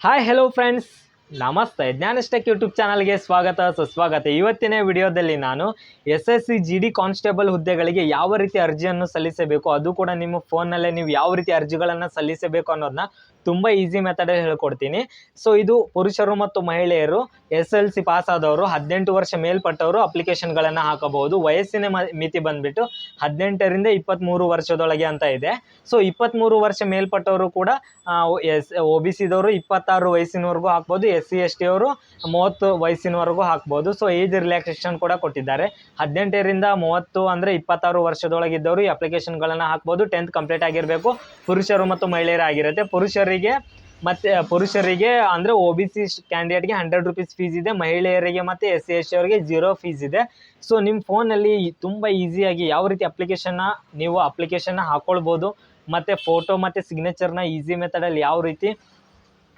Hi hello friends ನಮಸ್ತೆ. ಜ್ಞಾನಸ್ಟೆಕ್ YouTube ಚಾನಲ್ಗೆ ಸ್ವಾಗತ. ಸುಸ್ವಾಗತ. ಇವತ್ತಿನ ವಿಡಿಯೋದಲ್ಲಿ ನಾನು S S C G D constable ಹುದ್ದೆಗಳಿಗೆ ಯಾವ ರೀತಿ ಅರ್ಜಿಯನ್ನು ಸಲ್ಲಿಸಬೇಕು, ಅದು ಕೂಡ ನಿಮ್ಮ ಫೋನ್ನಲ್ಲೇ ನೀವು ಯಾವ ರೀತಿ ಅರ್ಜಿಗಳನ್ನು ಸಲ್ಲಿಸಬೇಕು ಅನ್ನೋದನ್ನ ತುಂಬ ಈಸಿ ಮೆಥಡಲ್ಲಿ ಹೇಳ್ಕೊಡ್ತೀನಿ ಸೊ ಇದು ಪುರುಷರು ಮತ್ತು ಮಹಿಳೆಯರು ಎಸ್ ಎಲ್ ಸಿ ಪಾಸ್ ಆದವರು ಹದಿನೆಂಟು ವರ್ಷ ಮೇಲ್ಪಟ್ಟವರು ಅಪ್ಲಿಕೇಶನ್ಗಳನ್ನು ಹಾಕಬಹುದು ವಯಸ್ಸಿನ ಮಿತಿ ಬಂದ್ಬಿಟ್ಟು ಹದಿನೆಂಟರಿಂದ ಇಪ್ಪತ್ತ್ಮೂರು ವರ್ಷದೊಳಗೆ ಅಂತ ಇದೆ ಸೊ ಇಪ್ಪತ್ತ್ಮೂರು ವರ್ಷ ಮೇಲ್ಪಟ್ಟವರು ಕೂಡ ಎಸ್ ಒ ಬಿ ಸಿದವರು ಇಪ್ಪತ್ತಾರು ವಯಸ್ಸಿನವರೆಗೂ ಹಾಕ್ಬೋದು ಎಸ್ ಸಿ ಎಸ್ ಟಿ ಅವರು ಮೂವತ್ತು ವಯಸ್ಸಿನವರೆಗೂ ಹಾಕ್ಬೋದು ಸೊ ಏಜ್ ರಿಲ್ಯಾಕ್ಸೇಷನ್ ಕೂಡ ಕೊಟ್ಟಿದ್ದಾರೆ ಹದಿನೆಂಟರಿಂದ ಮೂವತ್ತು ಅಂದರೆ ಇಪ್ಪತ್ತಾರು ವರ್ಷದೊಳಗಿದ್ದವರು ಈ ಅಪ್ಲಿಕೇಶನ್ಗಳನ್ನು ಹಾಕ್ಬೋದು ಟೆಂತ್ ಕಂಪ್ಲೀಟ್ ಆಗಿರಬೇಕು ಪುರುಷರು ಮತ್ತು ಮಹಿಳೆಯರಾಗಿರುತ್ತೆ ಪುರುಷರಿಗೆ ಮತ್ತು ಪುರುಷರಿಗೆ ಅಂದರೆ ಒ ಬಿ ಸಿ ಕ್ಯಾಂಡಿಡೇಟ್ಗೆ ಹಂಡ್ರೆಡ್ ರುಪೀಸ್ ಫೀಸ್ ಇದೆ, ಮಹಿಳೆಯರಿಗೆ ಮತ್ತು ಎಸ್ ಸಿ ಎಸ್ ಅವರಿಗೆ ಜೀರೋ ಫೀಸ್ ಇದೆ. ಸೊ ನಿಮ್ಮ ಫೋನಲ್ಲಿ ತುಂಬ ಈಸಿಯಾಗಿ ಯಾವ ರೀತಿ ಅಪ್ಲಿಕೇಶನ್ನ ನೀವು ಅಪ್ಲಿಕೇಶನ್ನ ಹಾಕ್ಕೊಳ್ಬೋದು ಮತ್ತು ಫೋಟೋ ಮತ್ತು ಸಿಗ್ನೇಚರ್ನ ಈಸಿ ಮೆಥಡಲ್ಲಿ ಯಾವ ರೀತಿ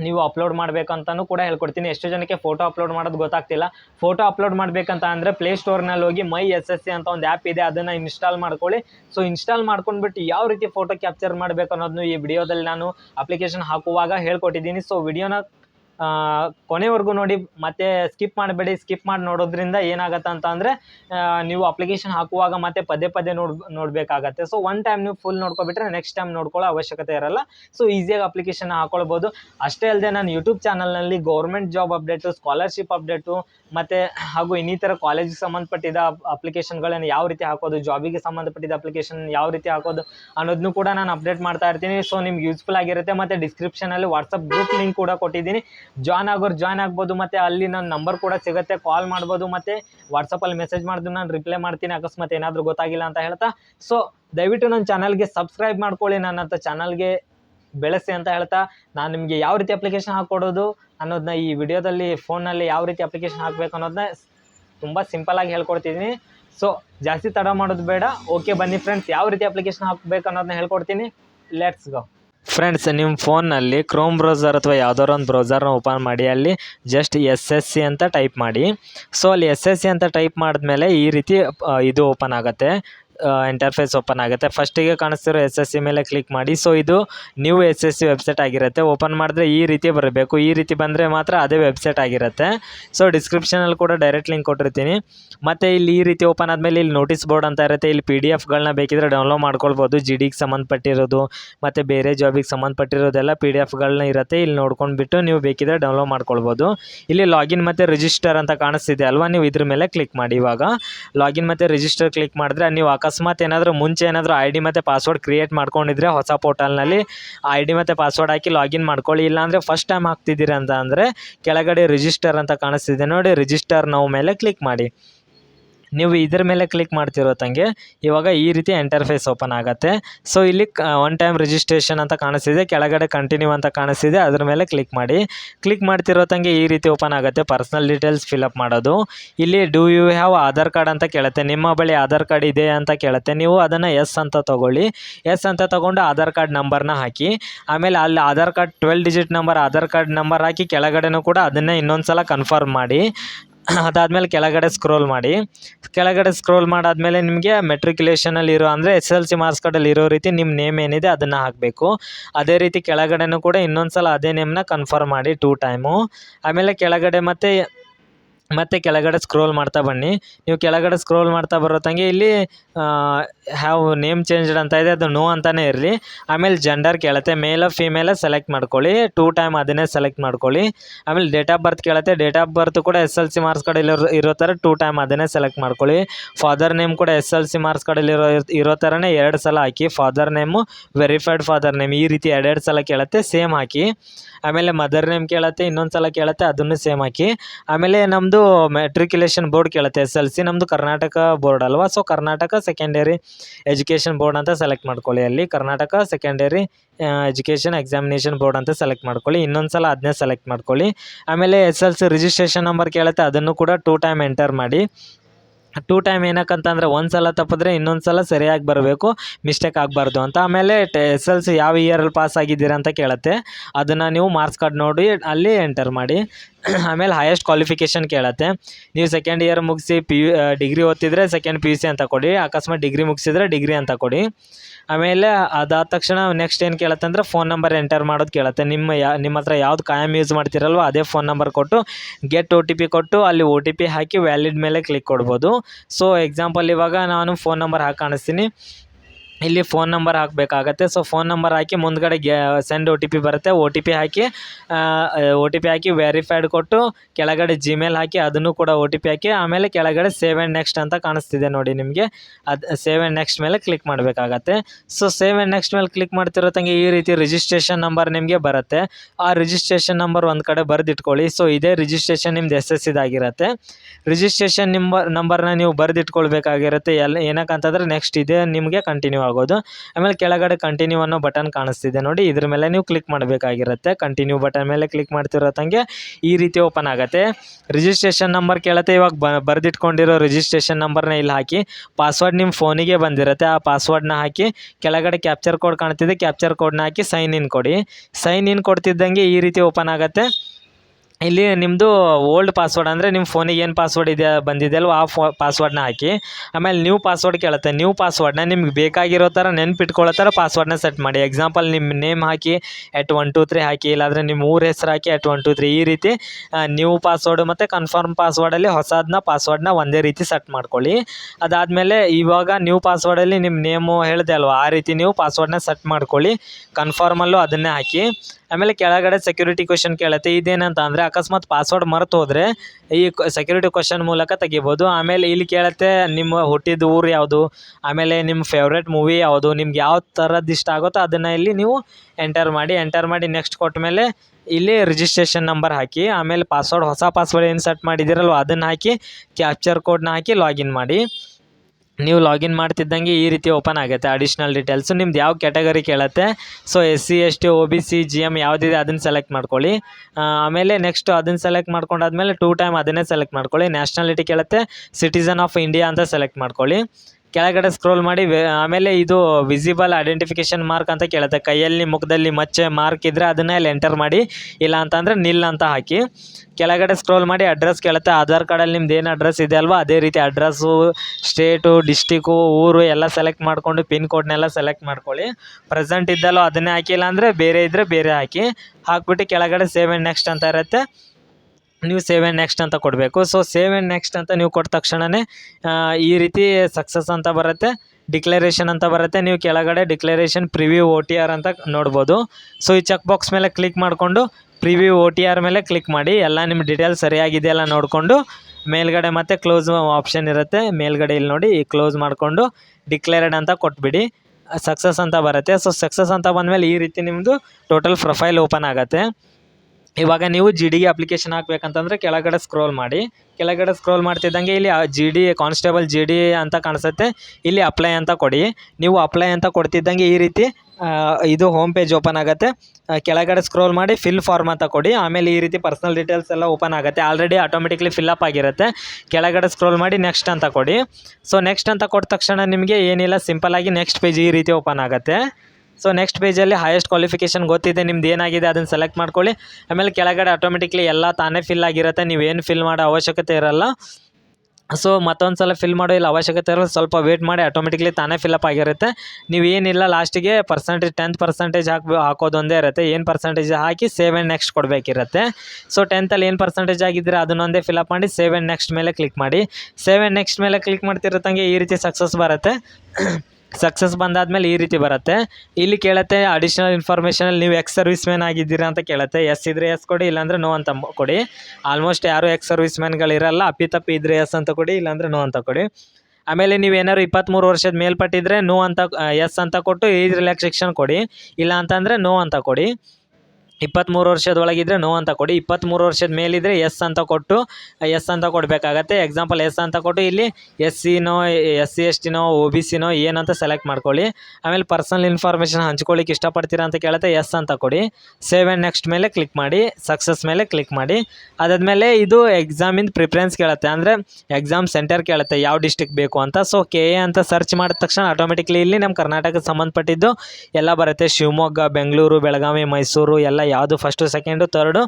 ನೀವು ಅಪ್ಲೋಡ್ ಮಾಡಬೇಕಂತನೂ ಕೂಡ ಹೇಳ್ಕೊಡ್ತೀನಿ. ಎಷ್ಟು ಜನಕ್ಕೆ ಫೋಟೋ ಅಪ್ಲೋಡ್ ಮಾಡೋದು ಗೊತ್ತಾಗ್ತಿಲ್ಲ. ಫೋಟೋ ಅಪ್ಲೋಡ್ ಮಾಡಬೇಕಂತ ಅಂದರೆ ಪ್ಲೇಸ್ಟೋರ್ನಲ್ಲಿ ಹೋಗಿ ಮೈ ಎಸ್ ಎಸ್ ಸಿ ಅಂತ ಒಂದು ಆ್ಯಪ್ ಇದೆ, ಅದನ್ನು ಇನ್ಸ್ಟಾಲ್ ಮಾಡ್ಕೊಳ್ಳಿ. ಸೊ ಇನ್ಸ್ಟಾಲ್ ಮಾಡ್ಕೊಂಡ್ಬಿಟ್ಟು ಯಾವ ರೀತಿ ಫೋಟೋ ಕ್ಯಾಪ್ಚರ್ ಮಾಡಬೇಕು ಅನ್ನೋದನ್ನು ಈ ವಿಡಿಯೋದಲ್ಲಿ ನಾನು ಅಪ್ಲಿಕೇಶನ್ ಹಾಕುವಾಗ ಹೇಳ್ಕೊಟ್ಟಿದ್ದೀನಿ. ಸೊ ವಿಡಿಯೋನ ಕೊನೆವರೆಗೂ ನೋಡಿ, ಮತ್ತೆ ಸ್ಕಿಪ್ ಮಾಡಬೇಡಿ ಸ್ಕಿಪ್ ಮಾಡಿ ನೋಡೋದ್ರಿಂದ ಏನಾಗುತ್ತೆ ಅಂತ ಅಂದರೆ ನೀವು ಅಪ್ಲಿಕೇಶನ್ ಹಾಕುವಾಗ ಮತ್ತೆ ಪದೇ ಪದೇ ನೋಡ್, ನೋಡಬೇಕಾಗತ್ತೆ. ಸೊ ಒನ್ ಟೈಮ್ ನೀವು ಫುಲ್ ನೋಡ್ಕೊಬಿಟ್ರೆ ನೆಕ್ಸ್ಟ್ ಟೈಮ್ ನೋಡ್ಕೊಳ್ಳೋ ಅವಶ್ಯಕತೆ ಇರಲ್ಲ. ಸೊ ಈಸಿಯಾಗಿ ಅಪ್ಲಿಕೇಶನ್ ಹಾಕೊಳ್ಬೋದು. ಅಷ್ಟೇ ಅಲ್ಲದೆ ನಾನು ಯೂಟ್ಯೂಬ್ ಚಾನಲ್ನಲ್ಲಿ government job update scholarship update ಮತ್ತು ಹಾಗೂ ಇನ್ನಿತರ ಕಾಲೇಜಿಗೆ ಸಂಬಂಧಪಟ್ಟಿದ ಅಪ್ಲಿಕೇಶನ್ಗಳನ್ನು ಯಾವ ರೀತಿ ಹಾಕೋದು ಜಾಬಿಗೆ ಸಂಬಂಧಪಟ್ಟಿದ ಅಪ್ಲಿಕೇಶನ್ ಯಾವ ರೀತಿ ಹಾಕೋದು ಅನ್ನೋದನ್ನು ಕೂಡ ನಾನು ಅಪ್ಡೇಟ್ ಮಾಡ್ತಾ ಇರ್ತೀನಿ. ಸೊ ನಿಮ್ಗೆ ಯೂಸ್ಫುಲ್ ಆಗಿರುತ್ತೆ. ಮತ್ತು ಡಿಸ್ಕ್ರಿಪ್ಷನಲ್ಲಿ ವಾಟ್ಸಪ್ ಗ್ರೂಪ್ ಲಿಂಕ್ ಕೂಡ ಕೊಟ್ಟಿದ್ದೀನಿ. ಜಾಯ್ನ್ ಆಗೋರು ಜಾಯ್ನ್ ಆಗ್ಬೋದು, ಮತ್ತು ಅಲ್ಲಿ ನನ್ನ ನಂಬರ್ ಕೂಡ ಸಿಗುತ್ತೆ ಕಾಲ್ ಮಾಡ್ಬೋದು, ಮತ್ತು ವಾಟ್ಸಪ್ಪಲ್ಲಿ ಮೆಸೇಜ್ ಮಾಡಿದ್ರು ನಾನು ರಿಪ್ಲೈ ಮಾಡ್ತೀನಿ, ಅಕಸ್ಮಾತ್ ಏನಾದರೂ ಗೊತ್ತಾಗಿಲ್ಲ ಅಂತ ಹೇಳ್ತಾ. ಸೊ ದಯವಿಟ್ಟು ನನ್ನ ಚಾನಲ್ಗೆ ಸಬ್ಸ್ಕ್ರೈಬ್ ಮಾಡ್ಕೊಳ್ಳಿ ನನ್ನಂಥ ಚಾನಲ್ಗೆ ಬೆಳೆಸಿ ಅಂತ ಹೇಳ್ತಾ. ನಾನು ನಿಮಗೆ ಯಾವ ರೀತಿ ಅಪ್ಲಿಕೇಶನ್ ಹಾಕ್ಕೊಡೋದು ಅನ್ನೋದನ್ನ ಈ ವಿಡಿಯೋದಲ್ಲಿ ಫೋನಲ್ಲಿ ಯಾವ ರೀತಿ ಅಪ್ಲಿಕೇಶನ್ ಹಾಕಬೇಕು ಅನ್ನೋದನ್ನ ತುಂಬ ಸಿಂಪಲಾಗಿ ಹೇಳ್ಕೊಡ್ತಿದ್ದೀನಿ ಸೊ ಜಾಸ್ತಿ ತಡ ಮಾಡೋದು ಬೇಡ. ಓಕೆ ಬನ್ನಿ ಫ್ರೆಂಡ್ಸ್ ಯಾವ ರೀತಿ ಅಪ್ಲಿಕೇಶನ್ ಹಾಕಬೇಕು ಅನ್ನೋದನ್ನ ಹೇಳ್ಕೊಡ್ತೀನಿ. ಲೆಟ್ಸ್ ಗೋ ಫ್ರೆಂಡ್ಸ್ ನಿಮ್ಮ ಫೋನ್ನಲ್ಲಿ ಕ್ರೋಮ್ ಬ್ರೌಸರ್ ಅಥವಾ ಯಾವ್ದಾದ್ರು ಒಂದು ಬ್ರೌಸರ್ನ ಓಪನ್ ಮಾಡಿ, ಅಲ್ಲಿ ಜಸ್ಟ್ ಎಸ್ ಎಸ್ ಸಿ ಅಂತ ಟೈಪ್ ಮಾಡಿ. ಸೊ ಅಲ್ಲಿ ಎಸ್ ಎಸ್ ಸಿ ಅಂತ ಟೈಪ್ ಮಾಡಿದ್ಮೇಲೆ ಈ ರೀತಿ ಇದು ಓಪನ್ ಆಗುತ್ತೆ. ಇಂಟರ್ಫೇಸ್ ಓಪನ್ ಆಗುತ್ತೆ. ಫಸ್ಟಿಗೆ ಕಾಣಿಸ್ತಿರೋ ಎಸ್ ಎಸ್ ಸಿ ಮೇಲೆ ಕ್ಲಿಕ್ ಮಾಡಿ. ಸೊ ಇದು new S S C website ಆಗಿರುತ್ತೆ. ಓಪನ್ ಮಾಡಿದ್ರೆ ಈ ರೀತಿ ಬರಬೇಕು. ಈ ರೀತಿ ಬಂದರೆ ಮಾತ್ರ ಅದೇ ವೆಬ್ಸೈಟ್ ಆಗಿರುತ್ತೆ. ಸೊ ಡಿಸ್ಕ್ರಿಪ್ಷನಲ್ಲಿ ಕೂಡ ಡೈರೆಕ್ಟ್ ಲಿಂಕ್ ಕೊಟ್ಟಿರ್ತೀನಿ. ಮತ್ತು ಇಲ್ಲಿ ಈ ರೀತಿ ಓಪನ್ ಆದಮೇಲೆ ಇಲ್ಲಿ ನೋಟಿಸ್ ಬೋರ್ಡ್ ಅಂತ ಇರುತ್ತೆ. ಇಲ್ಲಿ ಪಿ ಡಿ ಎಫ್ಗಳನ್ನ ಬೇಕಿದ್ರೆ ಡೌನ್ಲೋಡ್ ಮಾಡ್ಕೊಳ್ಬೋದು. ಜಿ ಡಿಗೆ ಸಂಬಂಧಪಟ್ಟಿರೋದು, ಮತ್ತು ಬೇರೆ ಜಾಬಿಗೆ ಸಂಬಂಧಪಟ್ಟಿರೋದೆಲ್ಲ ಪಿ ಡಿ ಎಫ್ಗಳನ್ನ ಇರುತ್ತೆ. ಇಲ್ಲಿ ನೋಡ್ಕೊಂಡ್ಬಿಟ್ಟು ನೀವು ಬೇಕಿದ್ರೆ ಡೌನ್ಲೋಡ್ ಮಾಡ್ಕೊಳ್ಬೋದು. ಇಲ್ಲಿ ಲಾಗಿನ್ ಮತ್ತು ರಿಜಿಸ್ಟರ್ ಅಂತ ಕಾಣಿಸ್ತಿದೆ ಅಲ್ವಾ? ನೀವು ಇದ್ರ ಮೇಲೆ ಕ್ಲಿಕ್ ಮಾಡಿ ಇವಾಗ. ಲಾಗಿನ್ ಮತ್ತು ರಿಜಿಸ್ಟರ್ ಕ್ಲಿಕ್ ಮಾಡಿದ್ರೆ ನೀವು ಅಕಸ್ಮಾತ್ ಏನಾದರೂ ಮುಂಚೆ ಏನಾದರೂ ಐ ಡಿ ಮತ್ತು ಪಾಸ್ವರ್ಡ್ ಕ್ರಿಯೇಟ್ ಮಾಡ್ಕೊಂಡಿದ್ರೆ ಹೊಸ ಪೋರ್ಟಲ್ನಲ್ಲಿ ಐ ಡಿ ಮತ್ತು ಪಾಸ್ವರ್ಡ್ ಹಾಕಿ ಲಾಗಿನ್ ಮಾಡ್ಕೊಳ್ಳಿ. ಇಲ್ಲಾಂದರೆ ಫಸ್ಟ್ ಟೈಮ್ ಹಾಕ್ತಿದ್ದೀರಿ ಅಂತ ಅಂದರೆ ಕೆಳಗಡೆ ರಿಜಿಸ್ಟರ್ ಅಂತ ಕಾಣಿಸ್ತಿದೆ. ನೋಡಿ ರಿಜಿಸ್ಟರ್ ನಾವು ಮೇಲೆ ಕ್ಲಿಕ್ ಮಾಡಿ. ನೀವು ಇದ್ರ ಮೇಲೆ ಕ್ಲಿಕ್ ಮಾಡ್ತಿರೋ ತಂಗೆ, ಇವಾಗ ಈ ರೀತಿ ಎಂಟರ್ಫೇಸ್ ಓಪನ್ ಆಗುತ್ತೆ. ಸೊ ಇಲ್ಲಿ ಒನ್ ಟೈಮ್ ರಿಜಿಸ್ಟ್ರೇಷನ್ ಅಂತ ಕಾಣಿಸ್ತಿದೆ, ಕೆಳಗಡೆ ಕಂಟಿನ್ಯೂ ಅಂತ ಕಾಣಿಸ್ತಿದೆ, ಅದ್ರ ಮೇಲೆ ಕ್ಲಿಕ್ ಮಾಡಿ. ಕ್ಲಿಕ್ ಮಾಡ್ತಿರೋ ತಂಗೆ ಈ ರೀತಿ ಓಪನ್ ಆಗುತ್ತೆ ಪರ್ಸ್ನಲ್ ಡೀಟೇಲ್ಸ್ ಫಿಲಪ್ ಮಾಡೋದು. ಇಲ್ಲಿ do you have Aadhaar card ಅಂತ ಕೇಳುತ್ತೆ, ನಿಮ್ಮ ಬಳಿ ಆಧಾರ್ ಕಾರ್ಡ್ ಇದೆ ಅಂತ ಕೇಳುತ್ತೆ, ನೀವು ಅದನ್ನು ಎಸ್ ಅಂತ ತಗೊಳ್ಳಿ. ಎಸ್ ಅಂತ ತಗೊಂಡು ಆಧಾರ್ ಕಾರ್ಡ್ ನಂಬರ್ನ ಹಾಕಿ, ಆಮೇಲೆ ಅಲ್ಲಿ Aadhaar card twelve digit number Aadhaar card number ಹಾಕಿ, ಕೆಳಗಡೆನೂ ಕೂಡ ಅದನ್ನೇ ಇನ್ನೊಂದು ಸಲ ಕನ್ಫರ್ಮ್ ಮಾಡಿ. ಅದಾದಮೇಲೆ ಕೆಳಗಡೆ ಸ್ಕ್ರೋಲ್ ಮಾಡಿ. ಕೆಳಗಡೆ ಸ್ಕ್ರೋಲ್ ಮಾಡಾದಮೇಲೆ ನಿಮಗೆ ಮೆಟ್ರಿಕ್ಯುಲೇಷನಲ್ಲಿ ಇರೋ ಅಂದರೆ ಎಸ್ ಎಲ್ ಸಿ ಮಾರ್ಕ್ಸ್ ಕಾರ್ಡಲ್ಲಿ ಇರೋ ರೀತಿ ನಿಮ್ಮ ನೇಮ್ ಏನಿದೆ ಅದನ್ನು ಹಾಕಬೇಕು. ಅದೇ ರೀತಿ ಕೆಳಗಡೆನೂ ಕೂಡ ಇನ್ನೊಂದು ಸಲ ಅದೇ ನೇಮ್ನ ಕನ್ಫರ್ಮ್ ಮಾಡಿ ಟೂ ಟೈಮು ಆಮೇಲೆ ಕೆಳಗಡೆ ಮತ್ತೆ ಮತ್ತೆ ಕೆಳಗಡೆ ಸ್ಕ್ರೋಲ್ ಮಾಡ್ತಾ ಬನ್ನಿ. ನೀವು ಕೆಳಗಡೆ ಸ್ಕ್ರೋಲ್ ಮಾಡ್ತಾ ಬರೋ ತಂಗೆ ಇಲ್ಲಿ ಹ್ಯಾವ್ ನೇಮ್ ಚೇಂಜ್ಡ್ ಅಂತ ಇದೆ, ಅದು ನೋ ಅಂತಲೇ ಇರಲಿ. ಆಮೇಲೆ ಜೆಂಡರ್ ಕೇಳುತ್ತೆ. ಮೇಲ ಫಿಮೇಲ ಸೆಲೆಕ್ಟ್ ಮಾಡ್ಕೊಳ್ಳಿ. ಟೂ ಟೈಮ್ ಅದನ್ನೇ ಸೆಲೆಕ್ಟ್ ಮಾಡ್ಕೊಳ್ಳಿ. ಆಮೇಲೆ ಡೇಟ್ ಆಫ್ ಬರ್ತ್ ಕೇಳುತ್ತೆ. ಡೇಟ್ ಆಫ್ ಬರ್ತ್ ಕೂಡ ಎಸ್ ಎಲ್ ಸಿ ಮಾರ್ಕ್ಸ್ ಕಡೆಯಲ್ಲಿ ಇರೋ ಥರ ಟೂ ಟೈಮ್ ಅದನ್ನೇ ಸೆಲೆಕ್ಟ್ ಮಾಡ್ಕೊಳ್ಳಿ. ಫಾದರ್ ನೇಮ್ ಕೂಡ ಎಸ್ ಎಲ್ ಸಿ ಮಾರ್ಕ್ಸ್ ಕಾರ್ಡಲ್ಲಿ ಇರೋ ಇರೋ ಥರನೇ ಎರಡು ಸಲ ಹಾಕಿ. Father name verified father name ಈ ರೀತಿ ಎರಡೆರಡು ಸಲ ಕೇಳುತ್ತೆ. ಸೇಮ್ ಹಾಕಿ. ಆಮೇಲೆ ಮದರ್ ನೇಮ್ ಕೇಳುತ್ತೆ. ಇನ್ನೊಂದು ಸಲ ಕೇಳುತ್ತೆ. ಅದನ್ನು ಸೇಮ್ ಹಾಕಿ. ಆಮೇಲೆ ನಮ್ಮದು ಮೆಟ್ರಿಕ್ಯುಲೇಷನ್ ಬೋರ್ಡ್ ಕೇಳುತ್ತೆ ಎಸ್ ಎಲ್ ಸಿ ನಮ್ಮದು ಕರ್ನಾಟಕ ಬೋರ್ಡ್ ಅಲ್ವಾ? So Karnataka secondary education board ಅಂತ ಸೆಲೆಕ್ಟ್ ಮಾಡ್ಕೊಳ್ಳಿ ಅಲ್ಲಿ. Karnataka secondary education examination board ಅಂತ ಸೆಲೆಕ್ಟ್ ಮಾಡ್ಕೊಳ್ಳಿ. ಇನ್ನೊಂದು ಸಲ ಅದನ್ನೇ ಸೆಲೆಕ್ಟ್ ಮಾಡ್ಕೊಳ್ಳಿ. ಆಮೇಲೆ S L C registration number ಕೇಳುತ್ತೆ, ಅದನ್ನು ಕೂಡ ಟೂ ಟೈಮ್ ಎಂಟರ್ ಮಾಡಿ. ಟೂ ಟೈಮ್ ಏನಕ್ಕಂತಂದರೆ ಒಂದು ಸಲ ತಪ್ಪಿದ್ರೆ ಇನ್ನೊಂದು ಸಲ ಸರಿಯಾಗಿ ಬರಬೇಕು ಮಿಸ್ಟೇಕ್ ಆಗಬಾರ್ದು ಅಂತ. ಆಮೇಲೆ ಎಸ್ ಎಲ್ ಸಿ ಯಾವ ಇಯರಲ್ಲಿ ಪಾಸ್ ಆಗಿದ್ದೀರಾ ಅಂತ ಕೇಳುತ್ತೆ. ಅದನ್ನು ನೀವು ಮಾರ್ಕ್ಸ್ ಕಾರ್ಡ್ ನೋಡಿ ಅಲ್ಲಿ ಎಂಟರ್ ಮಾಡಿ. ಆಮೇಲೆ ಹೈಯೆಸ್ಟ್ ಕ್ವಾಲಿಫಿಕೇಷನ್ ಕೇಳತ್ತೆ. ನೀವು ಸೆಕೆಂಡ್ ಇಯರ್ ಮುಗಿಸಿ ಪಿ ಯು ಡಿಗ್ರಿ ಓದ್ತಿದ್ರೆ ಸೆಕೆಂಡ್ ಪಿ ಯು ಸಿ ಅಂತ ಕೊಡಿ. ಅಕಸ್ಮಾತ್ ಡಿಗ್ರಿ ಮುಗಿಸಿದ್ರೆ ಡಿಗ್ರಿ ಅಂತ ಕೊಡಿ. ಆಮೇಲೆ ಅದಾದ ತಕ್ಷಣ ನೆಕ್ಸ್ಟ್ ಏನು ಕೇಳತ್ತೆ ಅಂದರೆ ಫೋನ್ ನಂಬರ್ ಎಂಟರ್ ಮಾಡೋದು ಕೇಳುತ್ತೆ. ನಿಮ್ಮ ಯಾ, ನಿಮ್ಮ ಹತ್ರ ಯಾವ್ದು ಕಾಯಂ ಯೂಸ್ ಮಾಡ್ತಿರಲ್ವ ಅದೇ ಫೋನ್ ನಂಬರ್ ಕೊಟ್ಟು ಗೆಟ್ ಒ ಟಿ ಪಿ ಕೊಟ್ಟು ಅಲ್ಲಿ ಒ ಟಿ ಪಿ ಹಾಕಿ ವ್ಯಾಲಿಡ್ ಮೇಲೆ ಕ್ಲಿಕ್ ಕೊಡ್ಬೋದು. ಸೊ ಎಕ್ಸಾಂಪಲ್ ಇವಾಗ ನಾನು ಫೋನ್ ನಂಬರ್ ಹಾಕಿ ಕಾಣಿಸ್ತೀನಿ. ಇಲ್ಲಿ ಫೋನ್ ನಂಬರ್ ಹಾಕಬೇಕಾಗತ್ತೆ. ಸೊ ಫೋನ್ ನಂಬರ್ ಹಾಕಿ ಮುಂದ್ಗಡೆ ಗ್ಯಾ ಸೆಂಡ್ ಒ ಟಿ ಪಿ ಬರುತ್ತೆ. ಒ ಟಿ ಪಿ ಹಾಕಿ ಒ ಟಿ ಪಿ ಹಾಕಿ ವೆರಿಫೈಡ್ ಕೊಟ್ಟು, ಕೆಳಗಡೆ ಜಿಮೇಲ್ ಹಾಕಿ ಅದನ್ನು ಕೂಡ ಒ ಟಿ ಪಿ ಹಾಕಿ, ಆಮೇಲೆ ಕೆಳಗಡೆ ಸೇವ್ ಆ್ಯಂಡ್ ನೆಕ್ಸ್ಟ್ ಅಂತ ಕಾಣಿಸ್ತಿದೆ ನೋಡಿ ನಿಮಗೆ. ಅದು ಸೇವ್ ಆ್ಯಂಡ್ ನೆಕ್ಸ್ಟ್ ಮೇಲೆ ಕ್ಲಿಕ್ ಮಾಡಬೇಕಾಗತ್ತೆ. ಸೊ ಸೇವ್ ಆ್ಯಂಡ್ ನೆಕ್ಸ್ಟ್ ಮೇಲೆ ಕ್ಲಿಕ್ ಮಾಡ್ತಿರೋ ತಂಗೆ ಈ ರೀತಿ ರಿಜಿಸ್ಟ್ರೇಷನ್ ನಂಬರ್ ನಿಮಗೆ ಬರುತ್ತೆ. ಆ ರಿಜಿಸ್ಟ್ರೇಷನ್ ನಂಬರ್ ಒಂದು ಕಡೆ ಬರೆದಿಟ್ಕೊಳ್ಳಿ. ಸೊ ಇದೇ ರಿಜಿಸ್ಟ್ರೇಷನ್ ನಿಮ್ದು ಎಸ್ ಎಸ್ ಇದಾಗಿರುತ್ತೆ ರಿಜಿಸ್ಟ್ರೇಷನ್ ನಿಂಬರ್ ನಂಬರ್ನ ನೀವು ಬರೆದಿಟ್ಕೊಳ್ಬೇಕಾಗಿರುತ್ತೆ. ಎಲ್ಲ ಏನಕ್ಕಂತಂದರೆ ನೆಕ್ಸ್ಟ್ ಇದೇ ನಿಮಗೆ ಕಂಟಿನ್ಯೂ ಆಗೋದು. ಆಮೇಲೆ ಕೆಳಗಡೆ ಕಂಟಿನ್ಯೂ ಅನ್ನೋ ಬಟನ್ ಕಾಣಿಸ್ತಿದೆ ನೋಡಿ. ಇದ್ರ ಮೇಲೆ ನೀವು ಕ್ಲಿಕ್ ಮಾಡಬೇಕಾಗಿರುತ್ತೆ. ಕಂಟಿನ್ಯೂ ಬಟನ್ ಮೇಲೆ ಕ್ಲಿಕ್ ಮಾಡ್ತಿರೋ ತಂಗೆ ಈ ರೀತಿ ಓಪನ್ ಆಗುತ್ತೆ. ರಿಜಿಸ್ಟ್ರೇಷನ್ ನಂಬರ್ ಕೇಳುತ್ತೆ. ಇವಾಗ ಬ, ಬರೆದಿಟ್ಕೊಂಡಿರೋ ರಿಜಿಸ್ಟ್ರೇಷನ್ ನಂಬರ್ನ ಇಲ್ಲಿ ಹಾಕಿ ಪಾಸ್ವರ್ಡ್ ನಿಮ್ಮ ಫೋನಿಗೆ ಬಂದಿರುತ್ತೆ. ಆ ಪಾಸ್ವರ್ಡ್ನ ಹಾಕಿ ಕೆಳಗಡೆ ಕ್ಯಾಪ್ಚರ್ ಕೋಡ್ ಕಾಣ್ತಿದೆ. ಕ್ಯಾಪ್ಚರ್ ಕೋಡ್ನ ಹಾಕಿ ಸೈನ್ ಇನ್ ಕೊಡಿ. ಸೈನ್ ಇನ್ ಕೊಡ್ತಿದ್ದಂಗೆ ಈ ರೀತಿ ಓಪನ್ ಆಗುತ್ತೆ. ಇಲ್ಲಿ ನಿಮ್ಮದು ಓಲ್ಡ್ ಪಾಸ್ವರ್ಡ್ ಅಂದರೆ ನಿಮ್ಮ ಫೋನಿಗೆ ಏನು ಪಾಸ್ವರ್ಡ್ ಇದೆ ಬಂದಿದೆ ಅಲ್ವ ಆ ಫೋ ಪಾಸ್ವರ್ಡ್ನ ಹಾಕಿ. ಆಮೇಲೆ ನ್ಯೂ ಪಾಸ್ವರ್ಡ್ ಕೇಳುತ್ತೆ. ನ್ಯೂ ಪಾಸ್ವರ್ಡ್ನ ನಿಮ್ಗೆ ಬೇಕಾಗಿರೋ ಥರ ನೆನ್ಪಿಟ್ಕೊಳ್ಳೋ ಥರ ಪಾಸ್ವರ್ಡ್ನ ಸೆಟ್ ಮಾಡಿ. ಎಕ್ಸಾಂಪಲ್ ನಿಮ್ಮ ನೇಮ್ ಹಾಕಿ ಎಟ್ ಒನ್ ಟು ತ್ರೀ ಹಾಕಿ, ಇಲ್ಲಾಂದರೆ ನಿಮ್ಮ ಊರ ಹೆಸರು ಹಾಕಿ ಎಟ್ ಒನ್ ಟು ತ್ರೀ ಈ ರೀತಿ ನ್ಯೂ ಪಾಸ್ವರ್ಡ್ ಮತ್ತು ಕನ್ಫರ್ಮ್ ಪಾಸ್ವರ್ಡಲ್ಲಿ ಹೊಸದನ್ನ ಪಾಸ್ವರ್ಡ್ನ ಒಂದೇ ರೀತಿ ಸೆಟ್ ಮಾಡ್ಕೊಳ್ಳಿ. ಅದಾದಮೇಲೆ ಇವಾಗ ನ್ಯೂ ಪಾಸ್ವರ್ಡಲ್ಲಿ ನಿಮ್ಮ ನೇಮು ಹೇಳಿದೆ ಅಲ್ವಾ, ಆ ರೀತಿ ನೀವು ಪಾಸ್ವರ್ಡ್ನ ಸೆಟ್ ಮಾಡ್ಕೊಳ್ಳಿ. ಕನ್ಫರ್ಮಲ್ಲೂ ಅದನ್ನೇ ಹಾಕಿ. ಆಮೇಲೆ ಕೆಳಗಡೆ ಸೆಕ್ಯೂರಿಟಿ ಕ್ವಶನ್ ಕೇಳುತ್ತೆ. ಇದೇನಂತ ಅಂದರೆ ಅಕಸ್ಮಾತ್ ಪಾಸ್ವರ್ಡ್ ಮರೆತು ಹೋದರೆ ಈ ಸೆಕ್ಯೂರಿಟಿ ಕ್ವಶನ್ ಮೂಲಕ ತೆಗಿಬೋದು. ಆಮೇಲೆ ಇಲ್ಲಿ ಕೇಳುತ್ತೆ ನಿಮ್ಮ ಹುಟ್ಟಿದ ಊರು ಯಾವುದು? ಆಮೇಲೆ ನಿಮ್ಮ ಫೇವ್ರೇಟ್ ಮೂವಿ ಯಾವುದು? ನಿಮ್ಗೆ ಯಾವ ಥರದ್ದು ಇಷ್ಟ ಆಗುತ್ತೋ ಅದನ್ನು ಇಲ್ಲಿ ನೀವು ಎಂಟರ್ ಮಾಡಿ ಎಂಟರ್ ಮಾಡಿ ನೆಕ್ಸ್ಟ್ ಕೊಟ್ಟ ಮೇಲೆ ಇಲ್ಲಿ ರಿಜಿಸ್ಟ್ರೇಷನ್ ನಂಬರ್ ಹಾಕಿ, ಆಮೇಲೆ ಪಾಸ್ವರ್ಡ್ ಹೊಸ ಪಾಸ್ವರ್ಡ್ ಏನು ಸೆಟ್ ಮಾಡಿದ್ದೀರಲ್ವ ಅದನ್ನು ಹಾಕಿ ಕ್ಯಾಪ್ಚರ್ ಕೋಡ್ನ ಹಾಕಿ ಲಾಗಿನ್ ಮಾಡಿ. ನೀವು ಲಾಗಿನ್ ಮಾಡ್ತಿದ್ದಂಗೆ ಈ ರೀತಿ ಓಪನ್ ಆಗುತ್ತೆ ಅಡಿಷ್ನಲ್ ಡೀಟೇಲ್ಸು ನಿಮ್ದು ಯಾವ ಕ್ಯಾಟಗರಿ ಕೇಳುತ್ತೆ? So S C S T O B C G M ಯಾವುದಿದೆ ಅದನ್ನು ಸೆಲೆಕ್ಟ್ ಮಾಡ್ಕೊಳ್ಳಿ. ಆಮೇಲೆ ನೆಕ್ಸ್ಟ್ ಅದನ್ನು ಸೆಲೆಕ್ಟ್ ಮಾಡ್ಕೊಂಡಾದ್ಮೇಲೆ ಟೂ ಟೈಮ್ ಅದನ್ನೇ ಸೆಲೆಕ್ಟ್ ಮಾಡ್ಕೊಳ್ಳಿ. ನ್ಯಾಷನಾಲಿಟಿ ಕೇಳುತ್ತೆ ಸಿಟಿಸನ್ ಆಫ್ ಇಂಡಿಯಾ ಅಂತ ಸೆಲೆಕ್ಟ್ ಮಾಡ್ಕೊಳ್ಳಿ. ಕೆಳಗಡೆ ಸ್ಕ್ರೋಲ್ ಮಾಡಿ ಆಮೇಲೆ ಇದು ವಿಸಿಬಲ್ ಐಡೆಂಟಿಫಿಕೇಷನ್ ಮಾರ್ಕ್ ಅಂತ ಕೇಳುತ್ತೆ. ಕೈಯಲ್ಲಿ, ಮುಖದಲ್ಲಿ ಮಚ್ಚೆ ಮಾರ್ಕ್ ಇದ್ದರೆ ಅದನ್ನ ಇಲ್ಲಿ ಎಂಟರ್ ಮಾಡಿ ಇಲ್ಲ ಅಂತಂದರೆ ನಿಲ್ ಅಂತ ಹಾಕಿ. ಕೆಳಗಡೆ ಸ್ಕ್ರೋಲ್ ಮಾಡಿ ಅಡ್ರೆಸ್ ಕೇಳುತ್ತೆ. ಆಧಾರ್ ಕಾರ್ಡಲ್ಲಿ ನಿಮ್ದು ಏನು ಅಡ್ರೆಸ್ ಇದೆ ಅಲ್ವಾ? ಅದೇ ರೀತಿ ಅಡ್ರೆಸ್ಸು ಸ್ಟೇಟು ಡಿಸ್ಟಿಕು ಊರು ಎಲ್ಲ ಸೆಲೆಕ್ಟ್ ಮಾಡಿಕೊಂಡು ಪಿನ್ ಕೋಡ್ನೆಲ್ಲ ಸೆಲೆಕ್ಟ್ ಮಾಡ್ಕೊಳ್ಳಿ. ಪ್ರೆಸೆಂಟ್ ಇದ್ದಲ್ಲೋ ಅದನ್ನೇ ಹಾಕಿಲ್ಲ ಅಂದರೆ ಬೇರೆ ಇದ್ದರೆ ಬೇರೆ ಹಾಕಿ. ಹಾಕ್ಬಿಟ್ಟು ಕೆಳಗಡೆ ಸೇವ್ ಆ್ಯಂಡ್ ನೆಕ್ಸ್ಟ್ ಅಂತ ಇರುತ್ತೆ. ನೀವು ಸೇವ್ ಆ್ಯಂಡ್ ನೆಕ್ಸ್ಟ್ ಅಂತ ಕೊಡಬೇಕು. ಸೊ ಸೇವ್ ಆ್ಯಂಡ್ ನೆಕ್ಸ್ಟ್ ಅಂತ ನೀವು ಕೊಟ್ಟ ತಕ್ಷಣವೇ ಈ ರೀತಿ ಸಕ್ಸಸ್ ಅಂತ ಬರುತ್ತೆ ಡಿಕ್ಲರೇಷನ್ ಅಂತ ಬರುತ್ತೆ. ನೀವು ಕೆಳಗಡೆ declaration preview O T R ಅಂತ ನೋಡ್ಬೋದು. ಸೊ ಈ ಚೆಕ್ ಬಾಕ್ಸ್ ಮೇಲೆ ಕ್ಲಿಕ್ ಮಾಡಿಕೊಂಡು ಪ್ರಿವ್ಯೂ ಓ ಟಿ ಆರ್ ಮೇಲೆ ಕ್ಲಿಕ್ ಮಾಡಿ. ಎಲ್ಲ ನಿಮ್ಮ ಡೀಟೇಲ್ಸ್ ಸರಿಯಾಗಿದೆಯಲ್ಲ ನೋಡಿಕೊಂಡು, ಮೇಲ್ಗಡೆ ಮತ್ತೆ ಕ್ಲೋಸ್ ಆಪ್ಷನ್ ಇರುತ್ತೆ. ಮೇಲ್ಗಡೆ ಇಲ್ಲಿ ನೋಡಿ ಕ್ಲೋಸ್ ಮಾಡಿಕೊಂಡು ಡಿಕ್ಲೇರ್ಡ್ ಅಂತ ಕೊಟ್ಬಿಡಿ. ಸಕ್ಸಸ್ ಅಂತ ಬರುತ್ತೆ. ಸೊ ಸಕ್ಸಸ್ ಅಂತ ಬಂದಮೇಲೆ ಈ ರೀತಿ ನಿಮ್ಮದು ಟೋಟಲ್ ಪ್ರೊಫೈಲ್ ಓಪನ್ ಆಗುತ್ತೆ. ಇವಾಗ ನೀವು ಜಿ ಡಿಗೆ ಅಪ್ಲಿಕೇಶನ್ ಹಾಕ್ಬೇಕಂತಂದ್ರೆ ಕೆಳಗಡೆ ಸ್ಕ್ರೋಲ್ ಮಾಡಿ. ಕೆಳಗಡೆ ಸ್ಕ್ರೋಲ್ ಮಾಡ್ತಿದ್ದಂಗೆ ಇಲ್ಲಿ G D constable G D ಅಂತ ಕಾಣಿಸುತ್ತೆ. ಇಲ್ಲಿ ಅಪ್ಲೈ ಅಂತ ಕೊಡಿ. ನೀವು ಅಪ್ಲೈ ಅಂತ ಕೊಡ್ತಿದ್ದಂಗೆ ಈ ರೀತಿ ಇದು ಹೋಮ್ ಪೇಜ್ ಓಪನ್ ಆಗುತ್ತೆ. ಕೆಳಗಡೆ ಸ್ಕ್ರೋಲ್ ಮಾಡಿ ಫಿಲ್ ಫಾರ್ಮ್ ಅಂತ ಕೊಡಿ. ಆಮೇಲೆ ಈ ರೀತಿ ಪರ್ಸನಲ್ ಡೀಟೇಲ್ಸ್ ಎಲ್ಲ ಓಪನ್ ಆಗುತ್ತೆ. ಆಲ್ರೆಡಿ ಆಟೋಮೆಟಿಕ್ಲಿ ಫಿಲ್ಅಪ್ ಆಗಿರುತ್ತೆ. ಕೆಳಗಡೆ ಸ್ಕ್ರೋಲ್ ಮಾಡಿ ನೆಕ್ಸ್ಟ್ ಅಂತ ಕೊಡಿ. ಸೊ ನೆಕ್ಸ್ಟ್ ಅಂತ ಕೊಟ್ಟ ತಕ್ಷಣ ನಿಮಗೆ ಏನಿಲ್ಲ ಸಿಂಪಲ್ ಆಗಿ ನೆಕ್ಸ್ಟ್ ಪೇಜ್ ಈ ರೀತಿ ಓಪನ್ ಆಗುತ್ತೆ. ಸೊ ನೆಕ್ಸ್ಟ್ ಪೇಜಲ್ಲಿ ಹೈಯೆಸ್ಟ್ ಕ್ವಾಲಿಫಿಕೇಷನ್ ಗೊತ್ತಿದೆ, ನಿಮ್ದು ಏನಾಗಿದೆ ಅದನ್ನು ಸೆಲೆಕ್ಟ್ ಮಾಡ್ಕೊಳ್ಳಿ. ಆಮೇಲೆ ಕೆಳಗಡೆ ಆಟೋಮೆಟಿಕ್ಲಿ ಎಲ್ಲ ತಾನೇ ಫಿಲ್ ಆಗಿರುತ್ತೆ ನೀವೇನು ಫಿಲ್ ಮಾಡೋ ಅವಶ್ಯಕತೆ ಇರಲ್ಲ. ಸೊ ಮತ್ತೊಂದು ಸಲ ಫಿಲ್ ಮಾಡೋ ಇಲ್ಲ ಅವಶ್ಯಕತೆ ಇರಲ್ಲ, ಸ್ವಲ್ಪ ವೇಟ್ ಮಾಡಿ ಆಟೋಮೆಟಿಕ್ಲಿ ತಾನೇ ಫಿಲಪ್ ಆಗಿರುತ್ತೆ. ನೀವು ಏನಿಲ್ಲ ಲಾಸ್ಟಿಗೆ ಪರ್ಸೆಂಟೇಜ್ ಟೆಂತ್ ಪರ್ಸೆಂಟೇಜ್ ಹಾಕಿ ಹಾಕೋದೊಂದೇ ಇರುತ್ತೆ. ಏನು ಪರ್ಸೆಂಟೇಜ್ ಹಾಕಿ ಸೇವ್ ಆ್ಯಂಡ್ ನೆಕ್ಸ್ಟ್ ಕೊಡಬೇಕಿರುತ್ತೆ ಸೊ ಟೆಂತಲ್ಲಿ ಏನು ಪರ್ಸೆಂಟೇಜ್ ಆಗಿದ್ದರೆ ಅದನ್ನೊಂದೇ ಫಿಲಪ್ ಮಾಡಿ ಸೇವ್ ಆ್ಯಂಡ್ ನೆಕ್ಸ್ಟ್ ಮೇಲೆ ಕ್ಲಿಕ್ ಮಾಡಿ. ಸೇವ್ ಆ್ಯಂಡ್ ನೆಕ್ಸ್ಟ್ ಮೇಲೆ ಕ್ಲಿಕ್ ಮಾಡ್ತಿರತ್ತಂಗೆ ಈ ರೀತಿ ಸಕ್ಸಸ್ ಬರುತ್ತೆ. ಸಕ್ಸಸ್ ಬಂದಾದ್ಮೇಲೆ ಈ ರೀತಿ ಬರುತ್ತೆ. ಇಲ್ಲಿ ಕೇಳುತ್ತೆ ಅಡಿಷ್ನಲ್ ಇನ್ಫಾರ್ಮೇಷನಲ್ಲಿ ನೀವು ಎಕ್ಸ್ ಸರ್ವಿಸ್ ಮ್ಯಾನ್ ಆಗಿದ್ದೀರಾ ಅಂತ ಕೇಳುತ್ತೆ. ಎಸ್ ಇದ್ರೆ ಎಸ್ ಕೊಡಿ, ಇಲ್ಲಾಂದ್ರೆ ನೋ ಅಂತ ಕೊಡಿ. ಆಲ್ಮೋಸ್ಟ್ ಯಾರು ಎಕ್ಸ್ ಸರ್ವಿಸ್ ಮ್ಯಾನ್ಗಳಿರಲ್ಲ ಅಪ್ಪಿತಪ್ಪಿ ಇದ್ರೆ ಎಸ್ ಅಂತ ಕೊಡಿ, ಇಲ್ಲಾಂದ್ರೆ ನೋ ಅಂತ ಕೊಡಿ. ಆಮೇಲೆ ನೀವು ಏನಾದ್ರು ಇಪ್ಪತ್ತ್ಮೂರು ವರ್ಷದ ಮೇಲ್ಪಟ್ಟಿದ್ರೆ ನೋ ಅಂತ ಎಸ್ ಅಂತ ಕೊಟ್ಟು ಏಜ್ ರಿಲ್ಯಾಕ್ಸೇಷನ್ ಕೊಡಿ. ಇಲ್ಲ ಅಂತಂದರೆ ನೋ ಅಂತ ಕೊಡಿ. ಇಪ್ಪತ್ತ್ಮೂರು ವರ್ಷದೊಳಗಿದ್ರೆ ನೋ ಅಂತ ಕೊಡಿ. ಇಪ್ಪತ್ತ್ಮೂರು ವರ್ಷದ ಮೇಲಿದ್ರೆ ಎಸ್ ಅಂತ ಕೊಟ್ಟು ಎಸ್ ಅಂತ ಕೊಡಬೇಕಾಗತ್ತೆ. ಎಕ್ಸಾಂಪಲ್ ಎಸ್ ಅಂತ ಕೊಟ್ಟು ಇಲ್ಲಿ S ಸಿನೋ S C S ಟಿನೋ O B ಸಿನೋ ಏನಂತ ಸೆಲೆಕ್ಟ್ ಮಾಡ್ಕೊಳ್ಳಿ. ಆಮೇಲೆ ಪರ್ಸನಲ್ ಇನ್ಫಾರ್ಮೇಷನ್ ಹಂಚ್ಕೊಳ್ಳಿಕ್ಕೆ ಇಷ್ಟಪಡ್ತೀರಾ ಅಂತ ಕೇಳುತ್ತೆ ಎಸ್ ಅಂತ ಕೊಡಿ. ಸೇವ್ ನೆಕ್ಸ್ಟ್ ಮೇಲೆ ಕ್ಲಿಕ್ ಮಾಡಿ ಸಕ್ಸಸ್ ಮೇಲೆ ಕ್ಲಿಕ್ ಮಾಡಿ. ಅದಾದಮೇಲೆ ಇದು ಎಕ್ಸಾಮಿಂದ ಪ್ರಿಫರೆನ್ಸ್ ಕೇಳುತ್ತೆ. ಅಂದರೆ ಎಕ್ಸಾಮ್ ಸೆಂಟರ್ ಕೇಳುತ್ತೆ, ಯಾವ ಡಿಸ್ಟಿಕ್ ಬೇಕು ಅಂತ. ಸೊ ಕೆ ಎ ಅಂತ ಸರ್ಚ್ ಮಾಡಿದ ತಕ್ಷಣ ಆಟೋಮೆಟಿಕ್ಲಿ ಇಲ್ಲಿ ನಮ್ಮ ಕರ್ನಾಟಕಕ್ಕೆ ಸಂಬಂಧಪಟ್ಟಿದ್ದು ಎಲ್ಲ ಬರುತ್ತೆ. ಶಿವಮೊಗ್ಗ, ಬೆಂಗಳೂರು, ಬೆಳಗಾವಿ, ಮೈಸೂರು, ಎಲ್ಲ ಯಾವುದು ಫಸ್ಟು ಸೆಕೆಂಡು ತರ್ಡು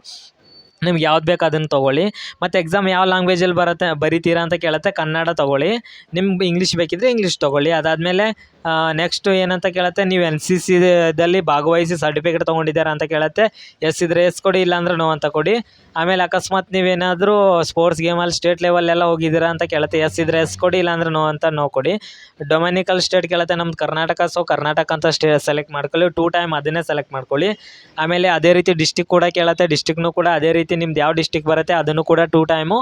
ನಿಮ್ಗೆ ಯಾವ್ದು ಬೇಕು ಅದನ್ನು ತೊಗೊಳ್ಳಿ. ಮತ್ತು ಎಕ್ಸಾಮ್ ಯಾವ ಲ್ಯಾಂಗ್ವೇಜಲ್ಲಿ ಬರುತ್ತೆ, ಬರೀತೀರಾ ಅಂತ ಕೇಳುತ್ತೆ, ಕನ್ನಡ ತೊಗೊಳ್ಳಿ. ನಿಮ್ಗೆ ಇಂಗ್ಲೀಷ್ ಬೇಕಿದ್ದರೆ ಇಂಗ್ಲೀಷ್ ತೊಗೊಳ್ಳಿ. ಅದಾದಮೇಲೆ ನೆಕ್ಸ್ಟು ಏನಂತ ಕೇಳುತ್ತೆ, ನೀವು ಎನ್ ಸಿ ಸಿ ದಲ್ಲಿ ಭಾಗವಹಿಸಿ ಸರ್ಟಿಫಿಕೇಟ್ ತೊಗೊಂಡಿದ್ದೀರಾ ಅಂತ ಕೇಳುತ್ತೆ. ಎಸ್ ಇದ್ರೆ ಎಸ್ ಕೊಡಿ, ಇಲ್ಲಾಂದ್ರೆ ನೋ ಅಂತ ಕೊಡಿ. ಆಮೇಲೆ ಅಕಸ್ಮಾತ್ ನೀವೇನಾದರೂ ಸ್ಪೋರ್ಟ್ಸ್ ಗೇಮಲ್ಲಿ ಸ್ಟೇಟ್ ಲೆವೆಲ್ಲೆಲ್ಲ ಹೋಗಿದ್ದೀರಾ ಅಂತ ಕೇಳುತ್ತೆ. ಎಸ್ ಇದ್ರೆ ಎಸ್ ಕೊಡಿ, ಇಲ್ಲಾಂದ್ರೆ ನೋ ಅಂತ ನೋ ಕೊಡಿ. ಡೊಮಿನಿಕಲ್ ಸ್ಟೇಟ್ ಕೇಳುತ್ತೆ, ನಮ್ದು ಕರ್ನಾಟಕ ಸೊ ಕರ್ನಾಟಕ ಅಂತ ಸ್ಟೇ ಸೆಲೆಕ್ಟ್ ಮಾಡ್ಕೊಳ್ಳಿ. ಟೂ ಟೈಮ್ ಅದನ್ನೇ ಸೆಲೆಕ್ಟ್ ಮಾಡ್ಕೊಳ್ಳಿ. ಆಮೇಲೆ ಅದೇ ರೀತಿ ಡಿಸ್ಟಿಕ್ ಕೂಡ ಕೇಳುತ್ತೆ. ಡಿಸ್ಟಿಕ್ನು ಕೂಡ ಅದೇ ರೀತಿ ನಿಮ್ದು ಯಾವ ಡಿಸ್ಟಿಕ್ ಬರುತ್ತೆ ಅದನ್ನು ಕೂಡ ಟೂ ಟೈಮು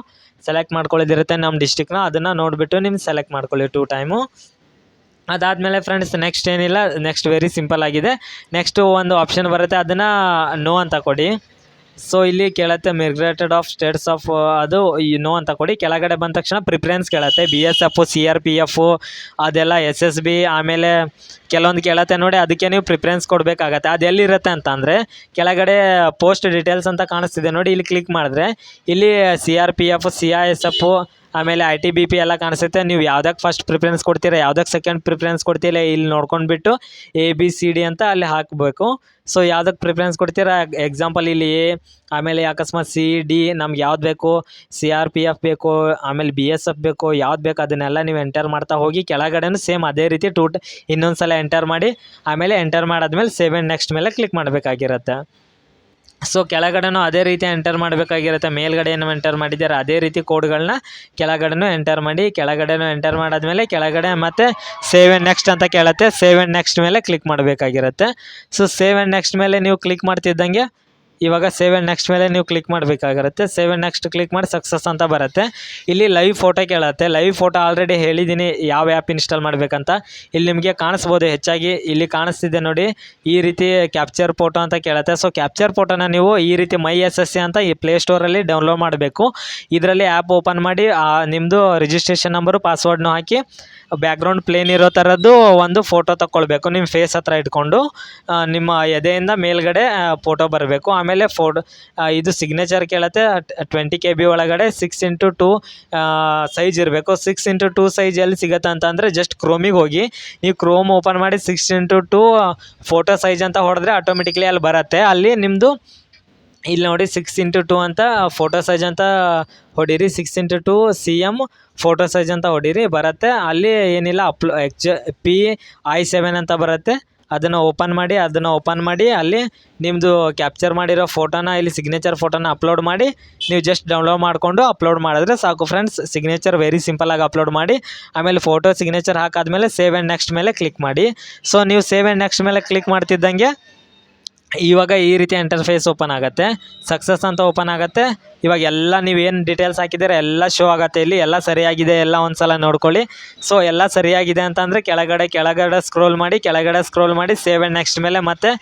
ಸೆಲೆಕ್ಟ್ ಮಾಡ್ಕೊಳ್ಳೋದಿರುತ್ತೆ ನಮ್ಮ ಡಿಸ್ಟಿಕ್ನ ಅದನ್ನು ನೋಡಿಬಿಟ್ಟು ನಿಮ್ಗೆ ಸೆಲೆಕ್ಟ್ ಮಾಡ್ಕೊಳ್ಳಿ ಟೂ ಟೈಮು ಅದಾದಮೇಲೆ ಫ್ರೆಂಡ್ಸ್ ನೆಕ್ಸ್ಟ್ ಏನಿಲ್ಲ ನೆಕ್ಸ್ಟ್ ವೆರಿ ಸಿಂಪಲ್ ಆಗಿದೆ. ನೆಕ್ಸ್ಟು ಒಂದು ಆಪ್ಷನ್ ಬರುತ್ತೆ, ಅದನ್ನು ನೋ ಅಂತ ಕೊಡಿ. ಸೊ ಇಲ್ಲಿ ಕೇಳುತ್ತೆ ಮಿಗ್ರೇಟೆಡ್ ಆಫ್ ಸ್ಟೇಟ್ಸ್ ಆಫ್ ಅದು ನೋ ಅಂತ ಕೊಡಿ. ಕೆಳಗಡೆ ಬಂದ ತಕ್ಷಣ ಪ್ರಿಫರೆನ್ಸ್ ಕೇಳುತ್ತೆ. B S F C R P F ಅದೆಲ್ಲ ಎಸ್ ಎಸ್ ಬಿ ಆಮೇಲೆ ಕೆಲವೊಂದು ಕೇಳುತ್ತೆ ನೋಡಿ, ಅದಕ್ಕೆ ನೀವು ಪ್ರಿಫರೆನ್ಸ್ ಕೊಡಬೇಕಾಗತ್ತೆ. ಅದು ಎಲ್ಲಿರುತ್ತೆ ಅಂತ ಅಂದರೆ, ಕೆಳಗಡೆ ಪೋಸ್ಟ್ ಡೀಟೇಲ್ಸ್ ಅಂತ ಕಾಣಿಸ್ತಿದೆ ನೋಡಿ, ಇಲ್ಲಿ ಕ್ಲಿಕ್ ಮಾಡಿದ್ರೆ, ಇಲ್ಲಿ C R P F C R S F ಆಮೇಲೆ ಐ ಟಿ ಬಿ ಪಿ ಎಲ್ಲ ಕಾಣಿಸುತ್ತೆ. ನೀವು ಯಾವ್ದಕ್ಕೆ ಫಸ್ಟ್ ಪ್ರಿಫರೆನ್ಸ್ ಕೊಡ್ತೀರಾ ಯಾವ್ದಕ್ಕೆ ಸೆಕೆಂಡ್ ಪ್ರಿಫರೆನ್ಸ್ ಕೊಡ್ತೀರಾ, ಇಲ್ಲಿ ನೋಡ್ಕೊಂಡ್ಬಿಟ್ಟು ಎ ಬಿ ಸಿ ಡಿ ಅಂತ ಅಲ್ಲಿ ಹಾಕಬೇಕು. ಸೊ ಯಾವ್ದಕ್ಕೆ ಪ್ರಿಫರೆನ್ಸ್ ಕೊಡ್ತೀರಾ? ಎಕ್ಸಾಂಪಲ್ ಇಲ್ಲಿ ಎ ಆಮೇಲೆ ಅಕಸ್ಮಾತ್ ಸಿ ಡಿ ನಮ್ಗೆ ಯಾವ್ದು ಬೇಕು? ಸಿ ಆರ್ ಪಿ ಎಫ್ ಬೇಕು, ಆಮೇಲೆ ಬಿ ಎಸ್ ಎಫ್ ಬೇಕು, ಯಾವ್ದು ಬೇಕು? ಅದನ್ನೆಲ್ಲ ನೀವು ಎಂಟರ್ ಮಾಡ್ತಾ ಹೋಗಿ ಕೆಳಗಡೆನೂ ಸೇಮ್ ಅದೇ ರೀತಿ ಟೂಟ್ ಇನ್ನೊಂದು ಸಲ ಎಂಟರ್ ಮಾಡಿ, ಆಮೇಲೆ ಎಂಟರ್ ಮಾಡಾದ್ಮೇಲೆ ಸೇವೆನ್ ನೆಕ್ಸ್ಟ್ ಮೇಲೆ ಕ್ಲಿಕ್ ಮಾಡಬೇಕಾಗಿರುತ್ತೆ. ಸೊ ಕೆಳಗಡೆನೂ ಅದೇ ರೀತಿ ಎಂಟರ್ ಮಾಡಬೇಕಾಗಿರುತ್ತೆ. ಮೇಲ್ಗಡೆ ಏನು ಎಂಟರ್ ಮಾಡಿದ್ದಾರೆ. ಅದೇ ರೀತಿ ಕೋಡ್ಗಳನ್ನ ಕೆಳಗಡೆನೂ ಎಂಟರ್ ಮಾಡಿ, ಕೆಳಗಡೆನೂ ಎಂಟರ್ ಮಾಡಾದ್ಮೇಲೆ ಕೆಳಗಡೆ ಮತ್ತೆ ಸೇವ್ ಆ್ಯಂಡ್ ನೆಕ್ಸ್ಟ್ ಅಂತ ಕೇಳುತ್ತೆ. ಸೇವ್ ಆ್ಯಂಡ್ ನೆಕ್ಸ್ಟ್ ಮೇಲೆ ಕ್ಲಿಕ್ ಮಾಡಬೇಕಾಗಿರುತ್ತೆ. ಸೊ ಸೇವ್ ಆ್ಯಂಡ್ ನೆಕ್ಸ್ಟ್ ಮೇಲೆ ನೀವು ಕ್ಲಿಕ್ ಮಾಡ್ತಿದ್ದಂಗೆ ಇವಾಗ ಸೇವ್ ಆ್ಯಂಡ್ ನೆಕ್ಸ್ಟ್ ಮೇಲೆ ನೀವು ಕ್ಲಿಕ್ ಮಾಡಬೇಕಾಗಿರುತ್ತೆ. ಸೇವ್ ಆ್ಯಂಡ್ ನೆಕ್ಸ್ಟ್ ಕ್ಲಿಕ್ ಮಾಡಿ ಸಕ್ಸಸ್ ಅಂತ ಬರುತ್ತೆ. ಇಲ್ಲಿ ಲೈವ್ ಫೋಟೋ ಕೇಳುತ್ತೆ. ಲೈವ್ ಫೋಟೋ ಆಲ್ರೆಡಿ ಹೇಳಿದ್ದೀನಿ ಯಾವ ಆ್ಯಪ್ ಇನ್ಸ್ಟಾಲ್ ಮಾಡಬೇಕಂತ. ಇಲ್ಲಿ ನಿಮಗೆ ಕಾಣಿಸ್ಬೋದು ಹೆಚ್ಚಾಗಿ. ಇಲ್ಲಿ ಕಾಣಿಸ್ತಿದೆ ನೋಡಿ, ಈ ರೀತಿ ಕ್ಯಾಪ್ಚರ್ ಫೋಟೋ ಅಂತ ಕೇಳುತ್ತೆ. ಸೊ ಕ್ಯಾಪ್ಚರ್ ಫೋಟೋನ ನೀವು ಈ ರೀತಿ ಮೈ ಎಸ್ ಎಸ್ ಸಿ ಅಂತ ಈ ಪ್ಲೇಸ್ಟೋರಲ್ಲಿ ಡೌನ್ಲೋಡ್ ಮಾಡಬೇಕು. ಇದರಲ್ಲಿ ಆ್ಯಪ್ ಓಪನ್ ಮಾಡಿ ನಿಮ್ಮದು ರಿಜಿಸ್ಟ್ರೇಷನ್ ನಂಬರು ಪಾಸ್ವರ್ಡ್ನು ಹಾಕಿ ಬ್ಯಾಕ್ಗ್ರೌಂಡ್ ಪ್ಲೇನ್ ಇರೋ ಥರದ್ದು ಒಂದು ಫೋಟೋ ತಗೊಳ್ಬೇಕು ನಿಮ್ಮ ಫೇಸ್ ಹತ್ರ ಇಟ್ಕೊಂಡು ನಿಮ್ಮ ಎದೆಯಿಂದ ಮೇಲ್ಗಡೆ ಫೋಟೋ ಬರಬೇಕು. ಆಮೇಲೆ ಫೋಟೋ ಇದು ಸಿಗ್ನೇಚರ್ ಕೇಳತ್ತೆ ಟ್ವೆಂಟಿ ಕೆ ಬಿ ಒಳಗಡೆ ಸಿಕ್ಸ್ ಇಂಟು ಟೂ ಸೈಜ್ ಇರಬೇಕು. ಸಿಕ್ಸ್ ಇಂಟು ಟೂ ಸೈಜ್ ಎಲ್ಲಿ ಸಿಗುತ್ತೆ ಅಂತ ಅಂದರೆ ಜಸ್ಟ್ ಕ್ರೋಮಿಗೆ ಹೋಗಿ, ನೀವು ಕ್ರೋಮ್ ಓಪನ್ ಮಾಡಿ six into two photo size ಅಂತ ಹೊಡೆದ್ರೆ ಆಟೋಮೆಟಿಕ್ಲಿ ಅಲ್ಲಿ ಬರುತ್ತೆ. ಅಲ್ಲಿ ನಿಮ್ಮದು ಇಲ್ಲಿ ನೋಡಿ ಸಿಕ್ಸ್ ಇಂಟು ಟು ಅಂತ ಫೋಟೋ ಸೈಜ್ ಅಂತ ಹೊಡೀರಿ. Six into two C M photo size ಅಂತ ಹೊಡೀರಿ, ಬರುತ್ತೆ. ಅಲ್ಲಿ ಏನಿಲ್ಲ ಅಪ್ಲೋ ಎಕ್ಚ ಪಿ ಐ ಸೆವೆನ್ ಅಂತ ಬರುತ್ತೆ. ಅದನ್ನು ಓಪನ್ ಮಾಡಿ, ಅದನ್ನು ಓಪನ್ ಮಾಡಿ, ಅಲ್ಲಿ ನಿಮ್ಮದು ಕ್ಯಾಪ್ಚರ್ ಮಾಡಿರೋ ಫೋಟೋನ ಇಲ್ಲಿ ಸಿಗ್ನೇಚರ್ ಫೋಟೋನ ಅಪ್ಲೋಡ್ ಮಾಡಿ, ನೀವು ಜಸ್ಟ್ ಡೌನ್ಲೋಡ್ ಮಾಡಿಕೊಂಡು ಅಪ್ಲೋಡ್ ಮಾಡಿದ್ರೆ ಸಾಕು ಫ್ರೆಂಡ್ಸ್ ಸಿಗ್ನೇಚರ್ ವೆರಿ ಸಿಂಪಲಾಗಿ ಅಪ್ಲೋಡ್ ಮಾಡಿ, ಆಮೇಲೆ ಫೋಟೋ ಸಿಗ್ನೇಚರ್ ಹಾಕಾದ್ಮೇಲೆ ಸೇವ್ ಆ್ಯಂಡ್ ನೆಕ್ಸ್ಟ್ ಮೇಲೆ ಕ್ಲಿಕ್ ಮಾಡಿ. ಸೊ ನೀವು ಸೇವ್ ಆ್ಯಂಡ್ ನೆಕ್ಸ್ಟ್ ಮೇಲೆ ಕ್ಲಿಕ್ ಮಾಡ್ತಿದ್ದಂಗೆ, ಇವಾಗ ಈ ರೀತಿ ಇಂಟರ್ಫೇಸ್ ಓಪನ್ ಆಗುತ್ತೆ. ಸಕ್ಸಸ್ ಅಂತ ಓಪನ್ ಆಗುತ್ತೆ. ಇವಾಗ ಎಲ್ಲ ನೀವೇನು ಡೀಟೇಲ್ಸ್ ಹಾಕಿದ್ದೀರ, ಎಲ್ಲ ಶೋ ಆಗುತ್ತೆ ಇಲ್ಲಿ, ಎಲ್ಲ ಸರಿಯಾಗಿದೆ, ಎಲ್ಲ ಒಂದು ಸಲ ನೋಡ್ಕೊಳ್ಳಿ. ಸೊ ಎಲ್ಲ ಸರಿಯಾಗಿದೆ ಅಂತಂದರೆ ಕೆಳಗಡೆ ಕೆಳಗಡೆ ಸ್ಕ್ರೋಲ್ ಮಾಡಿ, ಕೆಳಗಡೆ ಸ್ಕ್ರೋಲ್ ಮಾಡಿ ಸೇವ್ ಆ್ಯಂಡ್ ನೆಕ್ಸ್ಟ್ ಮೇಲೆ ಮತ್ತೆ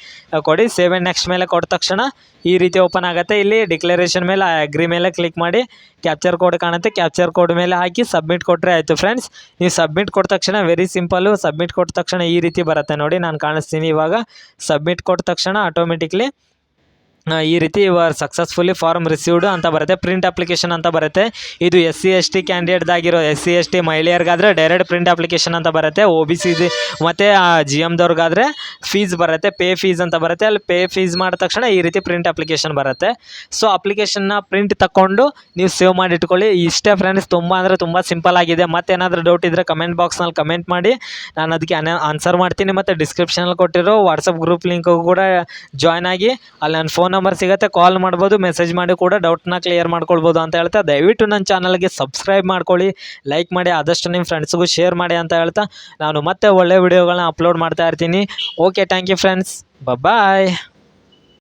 ಕೊಡಿ. ಸೇವ್ ಆ್ಯಂಡ್ ನೆಕ್ಸ್ಟ್ ಮೇಲೆ ಕೊಟ್ಟ ತಕ್ಷಣ ಈ ರೀತಿ ಓಪನ್ ಆಗುತ್ತೆ. ಇಲ್ಲಿ ಡಿಕ್ಲರೇಷನ್ ಮೇಲೆ ಅಗ್ರಿ ಮೇಲೆ ಕ್ಲಿಕ್ ಮಾಡಿ ಕ್ಯಾಪ್ಚರ್ ಕೋಡ್ ಕಾಣುತ್ತೆ. ಕ್ಯಾಪ್ಚರ್ ಕೋಡ್ ಮೇಲೆ ಹಾಕಿ ಸಬ್ಮಿಟ್ ಕೊಟ್ಟರೆ ಆಯಿತು ಫ್ರೆಂಡ್ಸ್ ನೀವು ಸಬ್ಮಿಟ್ ಕೊಟ್ಟ ತಕ್ಷಣ ವೆರಿ ಸಿಂಪಲ್ಲು ಸಬ್ಮಿಟ್ ಕೊಟ್ಟ ತಕ್ಷಣ ಈ ರೀತಿ ಬರುತ್ತೆ ನೋಡಿ, ನಾನು ಕಾಣಿಸ್ತೀನಿ ಇವಾಗ. ಸಬ್ಮಿಟ್ ಕೊಟ್ಟ ತಕ್ಷಣ ಆಟೋಮೆಟಿಕ್ಲಿ ಈ ರೀತಿ ಯುವರ್ ಸಕ್ಸಸ್ಫುಲಿ ಫಾರ್ಮ್ ರಿಸೀವ್ಡ್ ಅಂತ ಬರುತ್ತೆ. ಪ್ರಿಂಟ್ ಅಪ್ಲಿಕೇಶನ್ ಅಂತ ಬರುತ್ತೆ. ಇದು ಎಸ್ ಸಿ ಎಸ್ ಟಿ ಕ್ಯಾಂಡಿಡೇಟ್ದಾಗಿರೋ ಎಸ್ ಸಿ ಎಸ್ ಟಿ ಮಹಿಳೆಯರಿಗಾದ್ರೆ ಡೈರೆಕ್ಟ್ ಪ್ರಿಂಟ್ ಅಪ್ಲಿಕೇಶನ್ ಅಂತ ಬರುತ್ತೆ. ಒ ಬಿ ಸಿ ಮತ್ತು ಜಿ ಎಮ್ದವ್ರಿಗಾದ್ರೆ ಫೀಸ್ ಬರುತ್ತೆ. ಪೇ ಫೀಸ್ ಅಂತ ಬರುತ್ತೆ. ಅಲ್ಲಿ ಪೇ ಫೀಸ್ ಮಾಡಿದ ತಕ್ಷಣ ಈ ರೀತಿ ಪ್ರಿಂಟ್ ಅಪ್ಲಿಕೇಶನ್ ಬರುತ್ತೆ. ಸೊ ಅಪ್ಲಿಕೇಶನ್ನ ಪ್ರಿಂಟ್ ತಗೊಂಡು ನೀವು ಸೇವ್ ಮಾಡಿ ಇಟ್ಕೊಳ್ಳಿ. ಇಷ್ಟೇ ಫ್ರೆಂಡ್ಸ್ ತುಂಬ ಅಂದರೆ ತುಂಬ ಸಿಂಪಲ್ ಆಗಿದೆ. ಮತ್ತೇನಾದರೂ ಡೌಟ್ ಇದ್ದರೆ ಕಮೆಂಟ್ ಬಾಕ್ಸ್ನಲ್ಲಿ ಕಮೆಂಟ್ ಮಾಡಿ. ನಾನು ಅದಕ್ಕೆ ಅನ ಆನ್ಸರ್ ಮಾಡ್ತೀನಿ. ಮತ್ತು ಡಿಸ್ಕ್ರಿಪ್ಷನಲ್ಲಿ ಕೊಟ್ಟಿರೋ ವಾಟ್ಸಪ್ ಗ್ರೂಪ್ ಲಿಂಕು ಕೂಡ ಜಾಯ್ನ್ ಆಗಿ ಅಲ್ಲಿ ನನ್ನ ಫೋನ್ ನಂಬರ್ ಸಿಗುತ್ತೆ ಕಾಲ್ ಮಾಡ್ಬೋದು ಮೆಸೇಜ್ ಮಾಡಿ ಕೂಡ ಡೌಟ್ನ ಕ್ಲಿಯರ್ ಮಾಡ್ಕೊಳ್ಬೋದು ಅಂತ ಹೇಳ್ತಾ, ದಯವಿಟ್ಟು ನನ್ನ ಚಾನಲ್ಗೆ ಸಬ್ಸ್ಕ್ರೈಬ್ ಮಾಡ್ಕೊಳ್ಳಿ ಲೈಕ್ ಮಾಡಿ, ಆದಷ್ಟು ನಿಮ್ಮ ಫ್ರೆಂಡ್ಸ್ಗೂ ಶೇರ್ ಮಾಡಿ ಅಂತ ಹೇಳ್ತಾ, ನಾನು ಮತ್ತೆ ಒಳ್ಳೆ ವಿಡಿಯೋಗಳನ್ನ ಅಪ್ಲೋಡ್ ಮಾಡ್ತಾ ಇರ್ತೀನಿ. Okay thank you friends bye